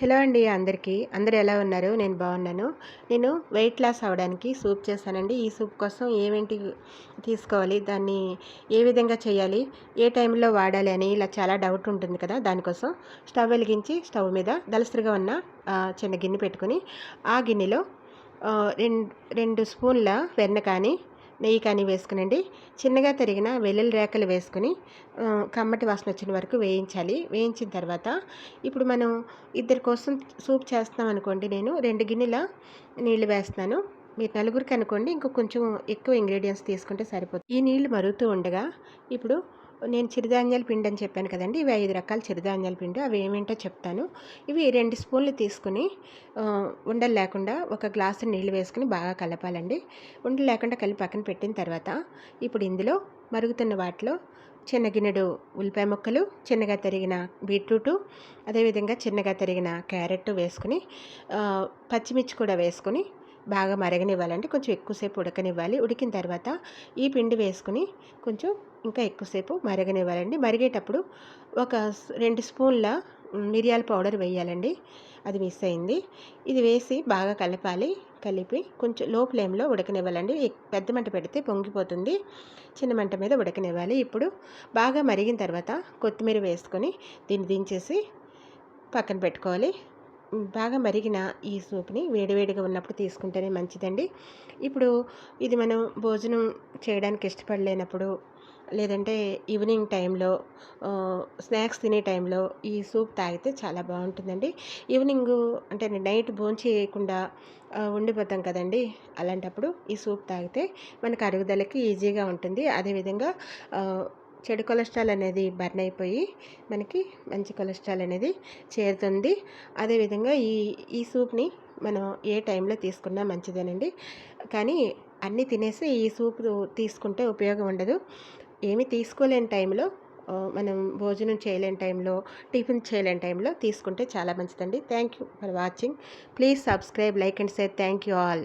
Hello అండి అందరికీ. అందరూ ఎలా ఉన్నారు? నేను బాగున్నాను. నేను వెయిట్ లాస్ అవ్వడానికి సూప్ చేశానండి. ఈ సూప్ కోసం ఏమేంటి తీసుకోవాలి? దాన్ని ఏ విధంగా చేయాలి? ఏ టైంలో వాడాలి అని ఇలా చాలా డౌట్ ఉంటుంది కదా? దానికోసం స్టవ్ వెలిగించి స్టవ్ మీద దలసరిగా ఉన్న చిన్న గిన్నె పెట్టుకొని ఆ గిన్నెలో రెండు రెండు స్పూన్ల వెన్న కానీ నెయ్యి కానీ వేసుకునండి. చిన్నగా తరిగిన వెల్లుల్లి రేకలు వేసుకుని కమ్మటి వాసన వచ్చిన వరకు వేయించాలి. వేయించిన తర్వాత ఇప్పుడు మనం ఇద్దరి కోసం సూప్ చేస్తున్నాం అనుకోండి నేను రెండు గిన్నెల నీళ్ళు వేస్తాను మీరు నలుగురికి అనుకోండి ఇంకో కొంచెం ఎక్కువ ఇంగ్రీడియంట్స్ తీసుకుంటే సరిపోతుంది. ఈ నీళ్ళు మరుగుతూ ఉండగా ఇప్పుడు నేను చిరుధాన్యాల పిండి అని చెప్పాను కదండి ఇవి ఐదు రకాల చిరుధాన్యాల పిండి. అవి ఏమేంటో చెప్తాను. ఇవి రెండు స్పూన్లు తీసుకుని ఉండలు లేకుండా ఒక గ్లాసు నీళ్ళు వేసుకుని బాగా కలపాలండి. ఉండలు లేకుండా కలిపి పక్కన పెట్టిన తర్వాత ఇప్పుడు ఇందులో మరుగుతున్న వాటిలో చిన్న గిన్నెడు ఉల్లిపాయ ముక్కలు చిన్నగా తరిగిన బీట్రూటు అదేవిధంగా చిన్నగా తరిగిన క్యారెట్ వేసుకుని పచ్చిమిర్చి కూడా వేసుకుని బాగా మరగనివ్వాలంటే కొంచెం ఎక్కువసేపు ఉడకనివ్వాలి. ఉడికిన తర్వాత ఈ పిండి వేసుకుని కొంచెం ఇంకా ఎక్కువసేపు మరగనివ్వాలండి. మరిగేటప్పుడు ఒక రెండు స్పూన్ల మిరియాల పౌడర్ వేయాలండి. అది మిస్ అయింది. ఇది వేసి బాగా కలపాలి. కలిపి కొంచెం లో ఫ్లేమ్లో ఉడకనివ్వాలండి. పెద్ద మంట పెడితే పొంగిపోతుంది. చిన్న మంట మీద ఉడకనివ్వాలి. ఇప్పుడు బాగా మరిగిన తర్వాత కొత్తిమీర వేసుకొని దీన్ని దించేసి పక్కన పెట్టుకోవాలి. బాగా మరిగిన ఈ సూప్ని వేడివేడిగా ఉన్నప్పుడు తీసుకుంటేనే మంచిదండి. ఇప్పుడు ఇది మనం భోజనం చేయడానికి ఇష్టపడలేనప్పుడు లేదంటే ఈవినింగ్ టైంలో స్నాక్స్ తినే టైంలో ఈ సూప్ తాగితే చాలా బాగుంటుందండి. ఈవినింగ్ అంటే నైట్ భోంచేయకుండా ఉండిపోతాం కదండి. అలాంటప్పుడు ఈ సూప్ తాగితే మనకు అరుగుదలకి ఈజీగా ఉంటుంది. అదేవిధంగా చెడు కొలెస్ట్రాల్ అనేది బర్న్ అయిపోయి మనకి మంచి కొలెస్ట్రాల్ అనేది చేరుతుంది. అదేవిధంగా ఈ ఈ సూప్ని మనం ఏ టైంలో తీసుకున్నా మంచిదేనండి. కానీ అన్నీ తినేసి ఈ సూప్ తీసుకుంటే ఉపయోగం ఉండదు. ఏమి తీసుకోలేని టైంలో మనం భోజనం చేయలేని టైంలో టిఫిన్ చేయలేని టైంలో తీసుకుంటే చాలా మంచిదండి. Thank you for watching. Please subscribe like and share. Thank you all.